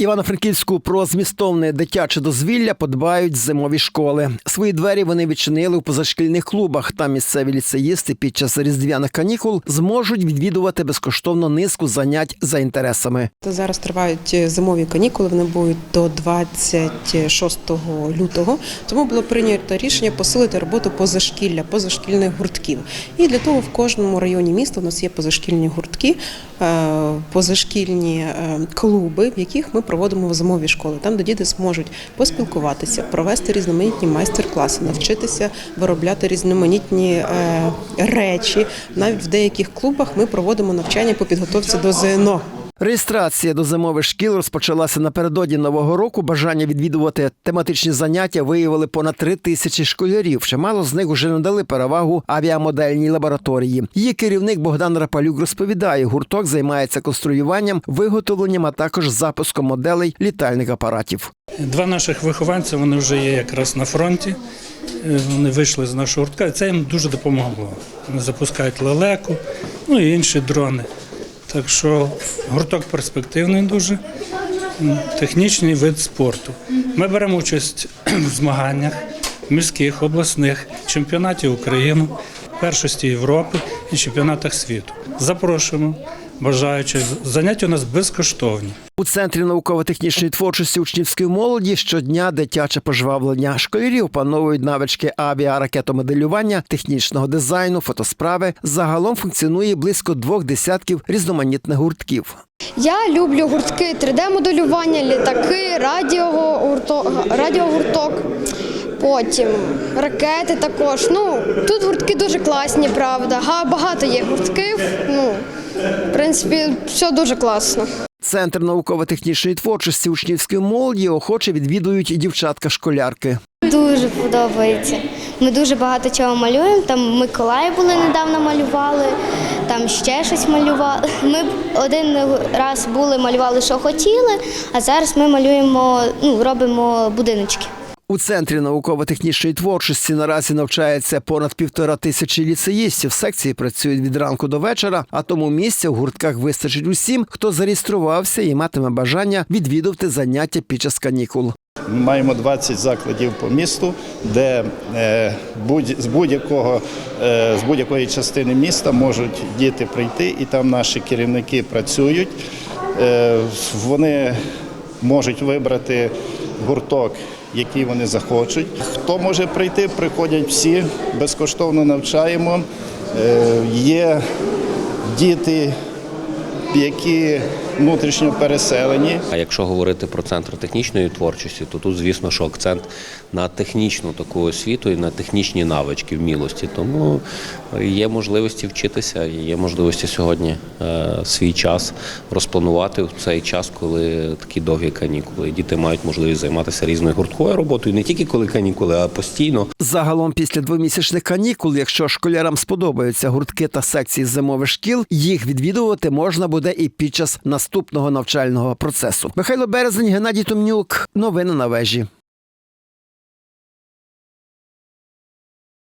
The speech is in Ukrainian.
Івано-Франківську про змістовне дитяче дозвілля подбають зимові школи. Свої двері вони відчинили у позашкільних клубах. Там місцеві ліцеїсти під час різдвяних канікул зможуть відвідувати безкоштовно низку занять за інтересами. Зараз тривають зимові канікули, вони будуть до 26 лютого. Тому було прийнято рішення посилити роботу позашкілля, позашкільних гуртків. І для того в кожному районі міста у нас є позашкільні гуртки, е, позашкільні е, клуби, в яких ми проводимо зимові школи, там де діти зможуть поспілкуватися, провести різноманітні майстер-класи, навчитися виробляти різноманітні е, речі. Навіть в деяких клубах ми проводимо навчання по підготовці до ЗНО. Реєстрація до зимових шкіл розпочалася напередодні нового року. Бажання відвідувати тематичні заняття виявили понад три тисячі школярів. Чимало з них уже надали перевагу авіамодельній лабораторії. Її керівник Богдан Рапалюк розповідає, гурток займається конструюванням, виготовленням, а також запуском моделей літальних апаратів. Два наших вихованця вони вже є якраз на фронті. Е, Вони вийшли з нашого гуртка, це їм дуже допомогло. Вони запускають лелеку, ну і інші дрони. Так що гурток перспективний дуже, технічний вид спорту. Ми беремо участь в змаганнях міських, обласних, чемпіонатів України, першості Європи і чемпіонатах світу. Запрошуємо бажаючих. Заняття у нас безкоштовні. У центрі науково-технічної творчості учнівської молоді щодня дитяче пожвавлення. Школярі опановують навички авіаракетомоделювання, технічного дизайну, фотосправи. Загалом функціонує близько двох десятків різноманітних гуртків. Я люблю гуртки 3D-моделювання, літаки, радіогурток, радіогурток, потім ракети також. Ну, тут гуртки дуже класні, правда. Га- Багато є гуртків. Ну, в принципі, все дуже класно. Центр науково-технічної творчості учнівської молоді охоче відвідують і дівчатка-школярки. Дуже подобається. Ми дуже багато чого малюємо. Там Миколаї були недавно малювали, там ще щось малювали. Ми один раз були, малювали, що хотіли, а зараз ми малюємо, ну, робимо будиночки. У центрі науково-технічної творчості наразі навчається понад півтора тисячі ліцеїстів. Секції працюють від ранку до вечора, а тому місця в гуртках вистачить усім, хто зареєструвався і матиме бажання відвідувати заняття під час канікул. Ми маємо 20 закладів по місту, де е, з будь-якого е, з будь-якої частини міста можуть діти прийти, і там наші керівники працюють. Е, Вони можуть вибрати гурток, який вони захочуть. Хто може прийти, приходять всі, безкоштовно навчаємо. Е, Є діти, які внутрішньо переселені. А якщо говорити про центр технічної творчості, то тут, звісно, що акцент на технічну таку освіту і на технічні навички, вмілості. Тому є можливості вчитися, є можливості сьогодні е, свій час розпланувати в цей час, коли такі довгі канікули. Діти мають можливість займатися різною гуртковою роботою, не тільки коли канікули, а постійно. Загалом, після двомісячних канікул, якщо школярам сподобаються гуртки та секції зимових шкіл, їх відвідувати можна буде і під час наступного навчального процесу. Михайло Березень, Геннадій Томнюк. Новини на вежі.